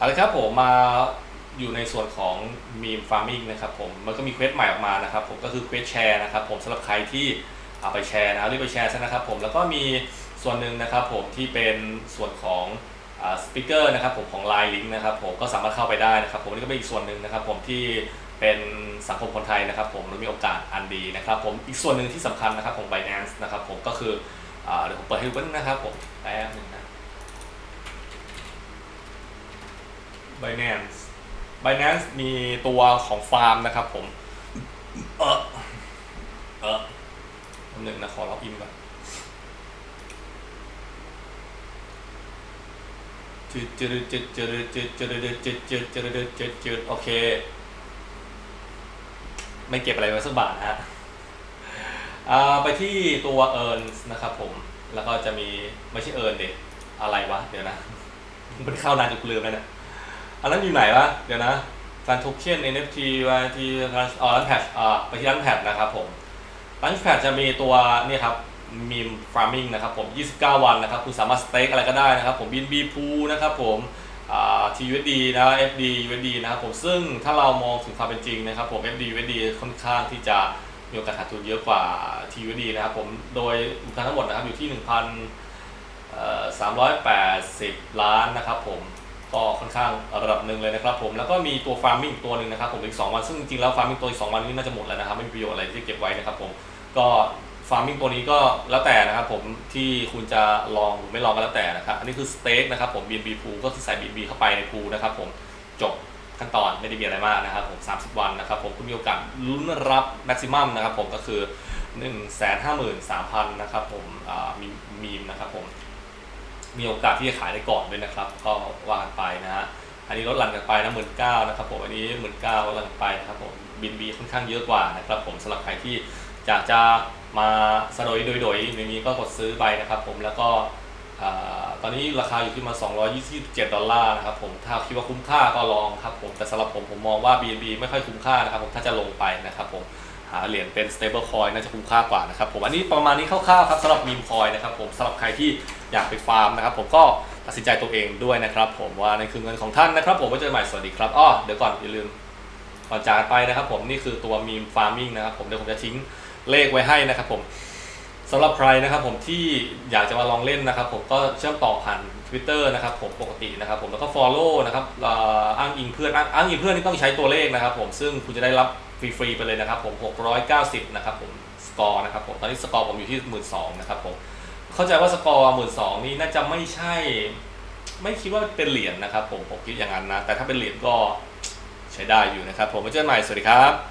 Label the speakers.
Speaker 1: เอาละครับผมมาอยู่ในส่วนของมีมฟาร์มิงนะครับผมมันก็มีเควสใหม่ออกมานะครับผมก็คือเควสแชร์นะครับผมสำหรับใครที่เอาไปแชร์นะรีบไปแชร์ซะนะครับผมแล้วก็มีส่วนหนึ่งนะครับผมที่เป็นส่วนของสปิเกอร์นะครับผมของ Line Link นะครับผมก็สามารถเข้าไปได้นะครับผมนี่ก็เป็นอีกส่วนหนึ่งนะครับผมที่เป็นสังคมคนไทยนะครับผมและมีโอกาสอันดีนะครับผมอีกส่วนหนึ่งที่สำคัญนะครับของ Binance นะครับผมก็คือเดี๋ยวผมเปิดให้ดูแป๊บนึงนะครับผมแป๊บนึงนะ Binance Binance มีตัวของฟาร์มนะครับผม เออเออแป๊บนึงนะขอล็อกอินก่อนจืดจืดจืดจืดจืดจืดจืดจืดจืดจืดจืดจืดโอเค ไม่เก็บอะไรไว้สักบาทนะฮะอ่าไปที่ตัว earns นนะครับผม แล้วก็จะมีไม่ใช่ earn เด็อะไรวะ เดี๋ยวนะมันเข้านานจนกูลืมแล้วเนี่ย อันนั้นอยู่ไหนวะ เดี๋ยวนะฟันโทเค็น NFT ไปที่ร้านอ๋อร้านแพทอ่าไปที่ร้านแพทนะครับผมร้านแพทจะมีตัวนี่ครับมีมฟาร์มิงนะครับผม 29 วันนะครับ คุณสามารถสเต็กอะไรก็ได้นะครับผม BNB พูนะครับผมอ่า TUSD นะ FD USD นะครับผมซึ่งถ้าเรามองถึงความเป็นจริงนะครับผม FD USD ค่อนข้างที่จะมีโอกาสขาดทุนเยอะกว่า TUSD นะครับผมโดยมูลค่าทั้งหมดนะครับอยู่ที่ 1,380 ล้านนะครับผม ก็ค่อนข้างระดับหนึ่งเลยนะครับผมแล้วก็มีตัวฟาร์มมิ่งตัวหนึ่งนะครับผมอีก 2 วัน ซึ่งจริงๆแล้วฟาร์มมิ่งตัวอีก 2 วันนี้น่าจะหมดแล้วนะครับไม่มีประโยชน์อะไรที่เก็บไว้นะครับผมก็ฟาร์มมิ่งตัวนี้ก็แล้วแต่นะครับผมที่คุณจะลองหรือไม่ลองก็แล้วแต่นะครับอันนี้คือสเต็กนะครับผม BNB พูก็คือใส่ BNB เข้าไปในพูนะครับผมจบขั้นตอนไม่ได้มีอะไรมากนะครับผม 30 วันนะครับผมคุณมีโอกาสลุ้นรับแม็กซิมัมนะครับผมก็คือ 1 5 3 0 0 0นะครับผมอ่ามีมีมนะครับผม มีโอกาสที่จะขายได้ก่อนด้วยนะครับ ก็ว่ากันไปนะฮะอันนี้ลดหลั่นกันไปนะหมื่นเก้านะครับผมอันนี้หมื่นเก้าลดหลั่นกันไปนะครับผมบินบีค่อนข้างเยอะกว่านะครับผมสำหรับใครที่อยากจะมาสะดอยโดยโดยในนี้ก็กดซื้อไปนะครับผมแล้วก็อตอนนี้ราคาอยู่ที่มา 227 ดอลลาร์นะครับผม ถ้าคิดว่าคุ้มค่าก็ลองครับผม แต่สำหรับผมผมมองว่า BNB ไม่ค่อยคุ้มค่านะครับผม ถ้าจะลงไปนะครับผม หาเหรียญเป็น stable coin น่าจะคุ้มค่ากว่านะครับผมอันนี้ประมาณนี้คร่าวๆครับสำหรับมีมคอยนะครับผมสำหรับใครที่อยากไปฟาร์มนะครับผมก็ตัดสินใจตัวเองด้วยนะครับผมว่านี่คือเงินของท่านนะครับผมไว้เจอกันใหม่สวัสดีครับอ้อเดี๋ยวก่อนอย่าลืมก่อนจากไปนะครับผมนี่คือตัวมีมฟาร์มิงนะครับผมเดี๋ยวผมจะทิ้งเลขไว้ให้นะครับผม สำหรับใครนะครับผมที่อยากจะมาลองเล่นนะครับผมก็เชื่อมต่อผ่าน Twitter นะครับผมปกตินะครับผมแล้วก็ Follow นะครับอ้างอิงเพื่อนอ้างอ้างอิงเพื่อนนี่ต้องใช้ตัวเลขนะครับผมซึ่งคุณจะได้รับฟรีๆไปเลยนะครับผม690นะครับผมสกอร์นะครับผมตอนนี้สกอร์ผมอยู่ที่ 12,000นะครับผมเข้าใจว่าสกอร์12,000นี่น่าจะไม่ใช่ ไม่คิดว่าเป็นเหรียญนะครับผมผมคิดอย่างนั้นนะแต่ถ้าเป็นเหรียญก็ใช้ได้อยู่นะครับผมไว้เจอกันใหม่สวัสดีครับ